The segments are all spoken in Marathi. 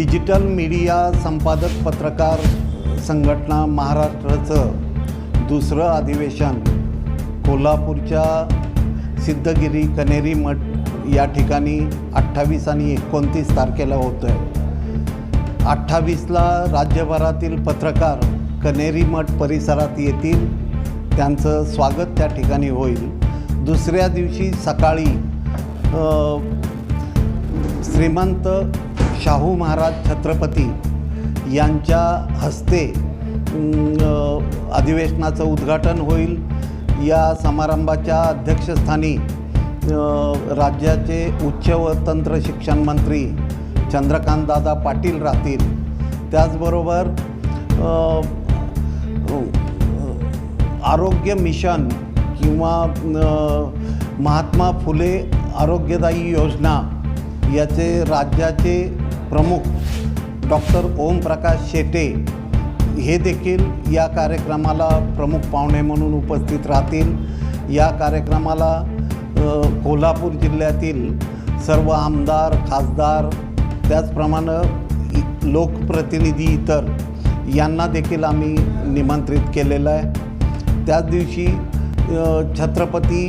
डिजिटल मीडिया संपादक पत्रकार संघटना महाराष्ट्राचं दुसरं अधिवेशन कोल्हापूरच्या सिद्धगिरी कनेरी मठ या ठिकाणी अठ्ठावीस आणि एकोणतीस तारखेला होतं आहे अठ्ठावीसला राज्यभरातील पत्रकार कनेरी मठ परिसरात येतील. त्यांचं स्वागत त्या ठिकाणी होईल. दुसऱ्या दिवशी सकाळी श्रीमंत शाहू महाराज छत्रपती यांच्या हस्ते अधिवेशनाचं उद्घाटन होईल. या समारंभाच्या अध्यक्षस्थानी राज्याचे उच्च व तंत्र शिक्षण मंत्री चंद्रकांतदादा पाटील राहतील. त्याचबरोबर आरोग्य मिशन किंवा महात्मा फुले आरोग्यदायी योजना याचे राज्याचे प्रमुख डॉक्टर ओमप्रकाश शेटे हे देखील या कार्यक्रमाला प्रमुख पाहुणे म्हणून उपस्थित राहतील. या कार्यक्रमाला कोल्हापूर जिल्ह्यातील सर्व आमदार खासदार त्याचप्रमाणे लोकप्रतिनिधी इतर यांना देखील आम्ही निमंत्रित केलेलं आहे. त्याच दिवशी छत्रपती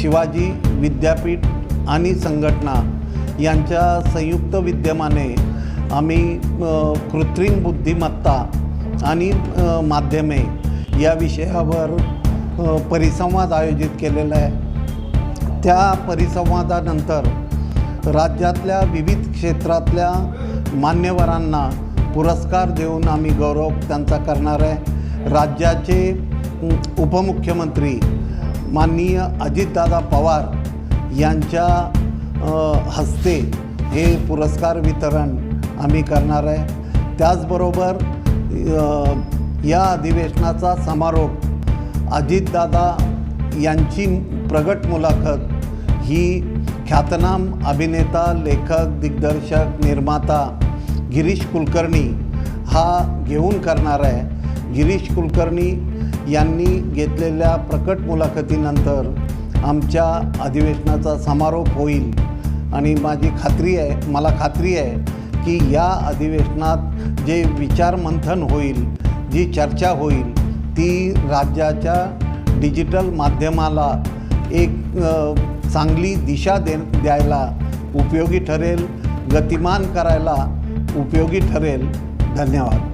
शिवाजी विद्यापीठ आणि संघटना यांच्या संयुक्त विद्यमाने आम्ही कृत्रिम बुद्धिमत्ता आणि माध्यमे या विषयावर परिसंवाद आयोजित केलेला आहे. त्या परिसंवादानंतर राज्यातल्या विविध क्षेत्रातल्या मान्यवरांना पुरस्कार देऊन आम्ही गौरव त्यांचा करणार आहे. राज्याचे उपमुख्यमंत्री माननीय अजितदादा पवार यांच्या हस्ते हे पुरस्कार वितरण आम्ही करणार आहे. त्याचबरोबर या अधिवेशनाचा समारोप अजितदादा यांची प्रगट मुलाखत ही ख्यातनाम अभिनेता लेखक दिग्दर्शक निर्माता गिरीश कुलकर्णी हा घेऊन करणार आहे. गिरीश कुलकर्णी यांनी घेतलेल्या प्रकट मुलाखतीनंतर आमच्या अधिवेशनाचा समारोप होईल. आणि माझी खात्री आहे मला खात्री आहे की या अधिवेशनात जे विचारमंथन होईल जी चर्चा होईल ती राज्याच्या डिजिटल माध्यमाला एक चांगली दिशा दे द्यायला उपयोगी ठरेल गतिमान करायला उपयोगी ठरेल. धन्यवाद.